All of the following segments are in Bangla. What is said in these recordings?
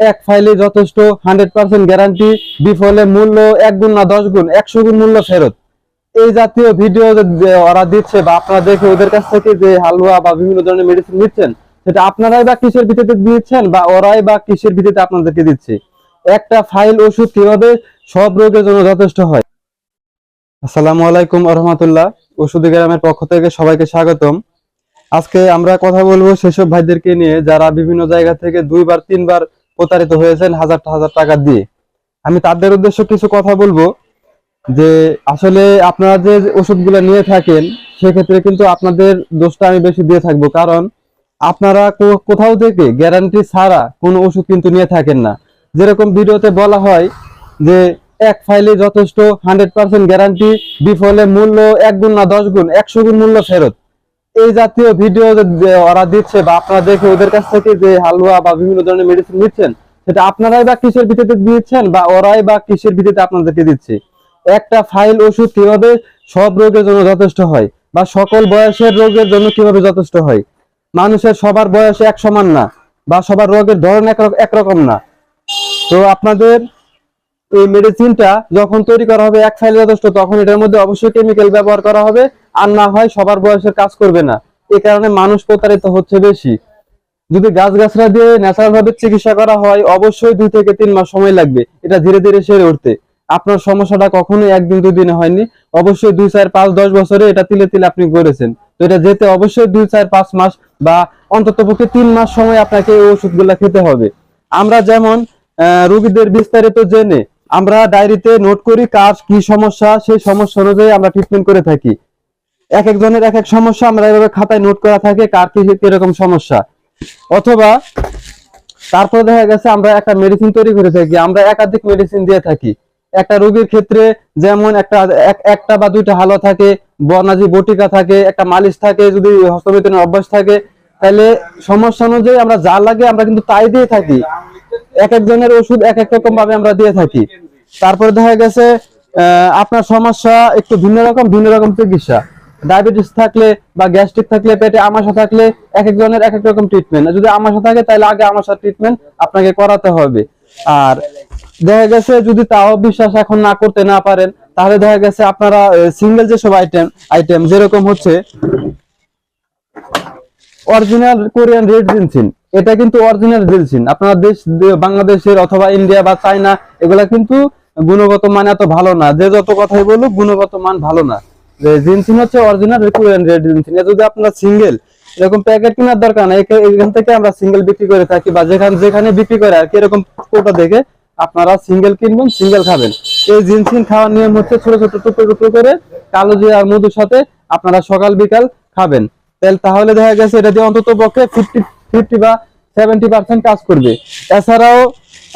এক ফাইলে যথেষ্ট হান্ড্রেড পার্সেন্ট গ্যারান্টি বিফলে মূল্য এক গুণ না দশ গুণ, একশো গুণ মূল্য ফেরত। এই জাতীয় ভিডিও ওরা দিচ্ছে বা আপনারা দেখে ওদের কাছ থেকে যে হালুয়া বা বিভিন্ন ধরনের মেডিসিন নিচ্ছেন, সেটা আপনারাই বা কিসের ভিত্তিতে দিচ্ছেন বা ওরাই বা কিসের ভিত্তিতে আপনাদেরকে দিচ্ছে? একটা ফাইল ওষুধ কীভাবে সব রোগের জন্য যথেষ্ট হয়? আসসালামু আলাইকুম রহমতুল্লাহ ওষুধি গ্রামের পক্ষ থেকে সবাইকে স্বাগতম। আজকে আমরা কথা বলব সেসব ভাইদেরকে নিয়ে যারা বিভিন্ন জায়গা থেকে দুইবার, তিনবার প্রতারিত হয়েছেন হাজার হাজার টাকা দিয়ে। আমি তাদের উদ্দেশ্যে কিছু কথা বলব, যে আসলে আপনারা যে ওষুধগুলো নিয়ে থাকেন, সেক্ষেত্রে কিন্তু আপনাদের দোষটা আমি বেশি দিয়ে থাকব। কারণ আপনারা কোথাও থেকে গ্যারান্টি ছাড়া কোনো ওষুধ কিন্তু নিয়ে থাকেন না। যেরকম ভিডিওতে বলা হয় যে এক ফাইলে যথেষ্ট হান্ড্রেড পার্সেন্ট গ্যারান্টি বিফলে মূল্য এক গুণ না দশ গুণ, একশো গুণ মূল্য ফেরত। এই জাতীয় ভিডিও ওরা দিচ্ছে বা আপনারা দেখে ওদের কাছ থেকে যে হালুয়া বা বিভিন্ন ধরনের মেডিসিন নিচ্ছেন, সেটা আপনারাই বা কিসের ভিত্তিতে দিচ্ছেন বা ওরাই বা কিসের ভিত্তিতে আপনাদেরকে দিচ্ছে? একটা ফাইল ওষুধ কীভাবে সব রোগের জন্য যথেষ্ট হয় বা সকল বয়সের রোগের জন্য কীভাবে যথেষ্ট হয়? মানুষের সবার বয়স এক সমান না বা সবার রোগের ধরন এক- একরকম না। তো আপনাদের এই মেডিসিনটা যখন তৈরি করা হবে, এক ফাইল যথেষ্ট, তখন এটার মধ্যে অবশ্যই কেমিক্যাল ব্যবহার করা হবে। আর না হয় সবার বয়সের কাজ করবে না। এই কারণে মানুষ প্রতারিত হচ্ছে বেশি। যদি গাছ গাছরা দিয়ে ন্যাচারাল ভাবে চিকিৎসা করা হয়, অবশ্যই দুই থেকে তিন মাস সময় লাগবে। এটা ধীরে ধীরে সেরে উঠতে। আপনার সমস্যাটা কখনোই একদিন দুই দিনে হয়নি। অবশ্যই দুই, চার, পাঁচ, দশ বছরে এটা তিলে তিলে আপনি করেছেন। তো এটা যেতে অবশ্যই দুই, চার, পাঁচ মাস বা অন্তত পক্ষে তিন মাস সময় আপনাকে এই ওষুধগুলা খেতে হবে। আমরা যেমন রোগীদের বিস্তারিত জেনে আমরা ডায়েরিতে নোট করি কার কি সমস্যা, সেই সমস্যা অনুযায়ী আমরা ট্রিটমেন্ট করে থাকি। এক একজনের এক এক সমস্যা, আমরা এভাবে খাতায় নোট করা থাকে কার কি কীরকম সমস্যা। অথবা তারপরে দেখা গেছে আমরা একটা মেডিসিন তৈরি করে থাকি, আমরা একাধিক মেডিসিন দিয়ে থাকি। একটা রোগীর ক্ষেত্রে যেমন একটা, এক- একটা বা দুইটা হালুয়া থাকে বনাজি বটিকা থাকে, একটা মালিশ থাকে, যদি হস্তমিতনের অভ্যাস থাকে, তাহলে সমস্যা অনুযায়ী আমরা যা লাগে আমরা কিন্তু তাই দিয়ে থাকি। এক একজনের ওষুধ এক এক রকম ভাবে আমরা দিয়ে থাকি। তারপরে দেখা গেছে আপনার সমস্যা একটু ভিন্ন রকম ভিন্ন রকম চিকিৎসা। ডায়াবেটিস থাকলে বা গ্যাস্ট্রিক থাকলে, পেটে আমাশা থাকলে এক একজনের এক এক রকম ট্রিটমেন্ট যদি আমাশা থাকে, তাহলে আগে আমাশার ট্রিটমেন্ট আপনাকে করাতে হবে। আর দেখা গেছে, যদি তাও বিশ্বাস এখন না করতে না পারেন, তাহলে দেখা গেছে আপনারা সিঙ্গেল যেসব আইটেম আইটেম যেরকম হচ্ছে অরিজিনাল কোরিয়ান রেড জিনসিন এটা কিন্তু অরিজিনাল জিনসিন আপনারা দেশ বাংলাদেশের অথবা ইন্ডিয়া বা চায়না এগুলা কিন্তু গুণগত মান এত ভালো না। যে যত কথাই বলুক, গুণগত মান ভালো না। জিনসিন হচ্ছে অরিজিনাল রেড জিনসিন যদি আপনারা সিঙ্গেল এরকম প্যাকেট কেনার দরকার নাই এখান থেকে আমরা সিঙ্গেল বিক্রি করে থাকি বা যেখানে যেখানে বিক্রি করে আর কি, এরকম কোটা দেখে আপনারা সিঙ্গেল কিনবেন সিঙ্গেল খাবেন। এই জিনসিন খাওয়ার নিয়ম হচ্ছে ছোট ছোট টুকরো টুকরো করে কালো জিরা আর মধুর সাথে আপনারা সকাল, বিকাল খাবেন। তাহলে তাহলে দেখা গেছে এটা দিয়ে অন্তত পক্ষে ফিফটি ফিফটি বা সেভেন্টি পার্সেন্ট কাজ করবে। এছাড়াও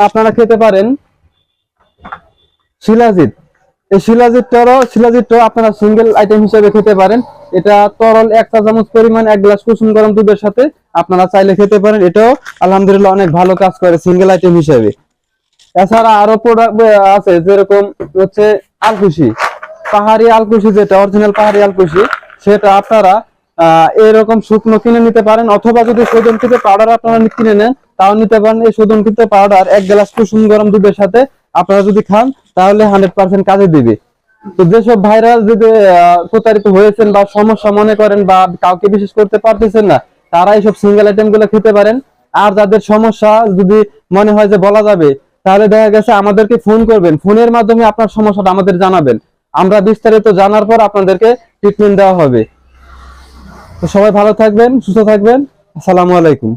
আপনারা খেতে পারেন শিলাজিৎ। এই শিলাজিৎটারও শিলাজিৎটাও আপনারা সিঙ্গেল আইটেম হিসেবে খেতে পারেন। এটা তরল এক চা চামচ পরিমাণ, এক গ্লাস কুসুম গরম দুধের সাথে আপনারা চাইলে খেতে পারেন। এটাও আলহামদুলিল্লাহ অনেক ভালো কাজ করে সিঙ্গেল আইটেম হিসেবে। এছাড়া আরও প্রোডাক্ট আছে, যেরকম হচ্ছে আলকুশি। পাহাড়ি আলকুশি যেটা অরিজিনাল পাহাড়ি আলকুশি, সেটা আপনারা এরকম শুকনো কিনে নিতে পারেন, অথবা যদি শোধনকৃত পাউডার আপনারা কিনে নেন, তাও নিতে পারেন। এই শোধনকৃত পাউডার এক গ্লাস কুসুম গরম দুধের সাথে আপনারা যদি খান, তাহলে হান্ড্রেড পার্সেন্ট কাজে দিবে। তো যেসব ভাইরাল যদি প্রতারিত হয়েছেন বা সমস্যা মনে করেন বা কাউকে বিশেষ করতে পারতেছেন না, তারা এইসব সিঙ্গেল আইটেমগুলো খেতে পারেন। আর যাদের সমস্যা যদি মনে হয় যে বলা যাবে, তাহলে দেখা গেছে আমাদেরকে ফোন করবেন। ফোনের মাধ্যমে আপনার সমস্যাটা আমাদের জানাবেন। আমরা বিস্তারিত জানার পর আপনাদেরকে ট্রিটমেন্ট দেওয়া হবে। তো সবাই ভালো থাকবেন, সুস্থ থাকবেন। আসসালামু আলাইকুম।